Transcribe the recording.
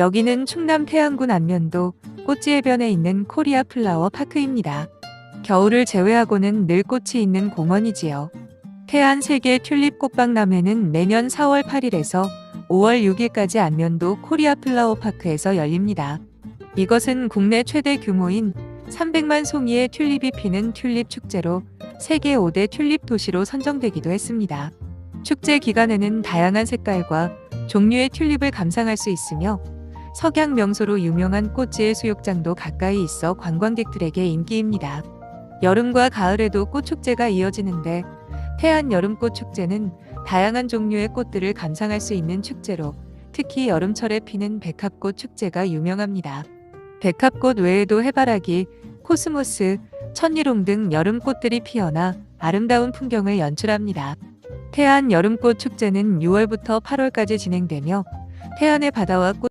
여기는 충남 태안군 안면도 꽃지해변에 있는 코리아 플라워 파크입니다. 겨울을 제외하고는 늘 꽃이 있는 공원이지요. 태안 세계 튤립 꽃박람회는 매년 4월 8일에서 5월 6일까지 안면도 코리아 플라워 파크에서 열립니다. 이것은 국내 최대 규모인 300만 송이의 튤립이 피는 튤립 축제로 세계 5대 튤립 도시로 선정되기도 했습니다. 축제 기간에는 다양한 색깔과 종류의 튤립을 감상할 수 있으며 석양 명소로 유명한 꽃지의 수욕장도 가까이 있어 관광객들에게 인기입니다. 여름과 가을에도 꽃축제가 이어지는데 태안 여름꽃 축제는 다양한 종류의 꽃들을 감상할 수 있는 축제로 특히 여름철에 피는 백합꽃 축제가 유명합니다. 백합꽃 외에도 해바라기, 코스모스, 천리롱 등 여름꽃들이 피어나 아름다운 풍경을 연출합니다. 태안 여름꽃 축제는 6월부터 8월까지 진행되며 태안의 바다와 꽃